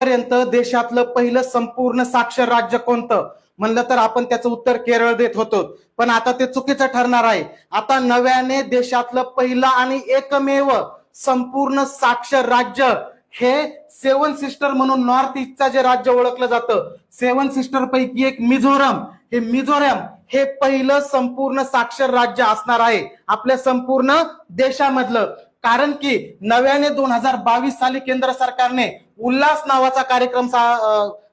पर्यंत देशातलं पहिलं संपूर्ण साक्षर राज्य कोणतं? म्हणलं तर आपण त्याचं उत्तर केरळ देत होतो. पण आता ते चुकीचं ठरणार आहे. आता नव्याने देशातलं पहिलं आणि एकमेव संपूर्ण साक्षर राज्य हे सेवन सिस्टर म्हणून नॉर्थ ईस्टचं जे राज्य ओळखलं जातं सेवन सिस्टर पैकी एक मिझोरम. हे मिझोरम हे पहिलं संपूर्ण साक्षर राज्य असणार आहे. आपल्या संपूर्ण देशामधलं. कारण की नव्याने दोन हजार बावीस साली केंद्र सरकारने उल्हास नावाचा कार्यक्रम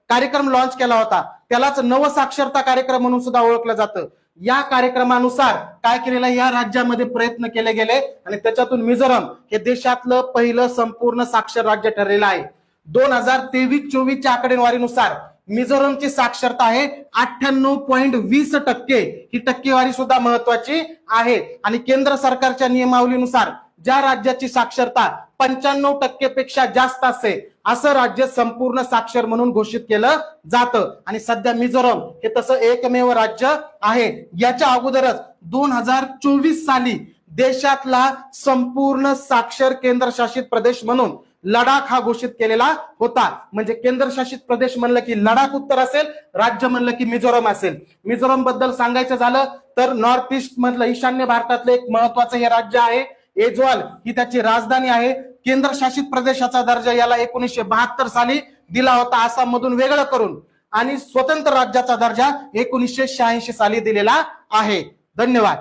कार्यक्रम लॉन्च केला होता. त्यालाच नवसाक्षरता कार्यक्रम म्हणून सुद्धा ओळखलं जातं. या कार्यक्रमानुसार काय केलेलं या राज्यामध्ये प्रयत्न केले गेले आणि त्याच्यातून मिझोरम हे देशातलं पहिलं संपूर्ण साक्षर राज्य ठरलेलं आहे. दोन हजार तेवीस चोवीसच्या आकडेवारीनुसार मिझोरमची साक्षरता आहे अठ्ठ्याण्णव पॉईंट वीस टक्के. ही टक्केवारी सुद्धा महत्वाची आहे. आणि केंद्र सरकारच्या नियमावलीनुसार ज्या राज्याची साक्षरता पंच्याण्णव टक्केपेक्षा जास्त असते असं राज्य संपूर्ण साक्षर म्हणून घोषित केलं जातं. आणि सध्या मिझोरम हे तसं एकमेव राज्य आहे. याच्या अगोदरच दोन हजार चोवीस साली देशातला संपूर्ण साक्षर केंद्रशासित प्रदेश म्हणून लडाख हा घोषित केलेला होता. म्हणजे केंद्रशासित प्रदेश म्हणलं की लडाख उत्तर असेल राज्य म्हणलं की मिझोरम असेल. मिझोरमबद्दल सांगायचं झालं तर नॉर्थ ईस्ट मधलं ईशान्य भारतातलं एक महत्वाचं हे राज्य आहे. एजवाल ही त्याची राजधानी आहे. केंद्रशासित प्रदेशाचा दर्जा याला एकोणीसशे बहात्तर साली दिला होता आसाम मधून वेगळं करून. आणि स्वतंत्र राज्याचा दर्जा एकोणीसशे शहाऐंशी साली दिलेला आहे. धन्यवाद.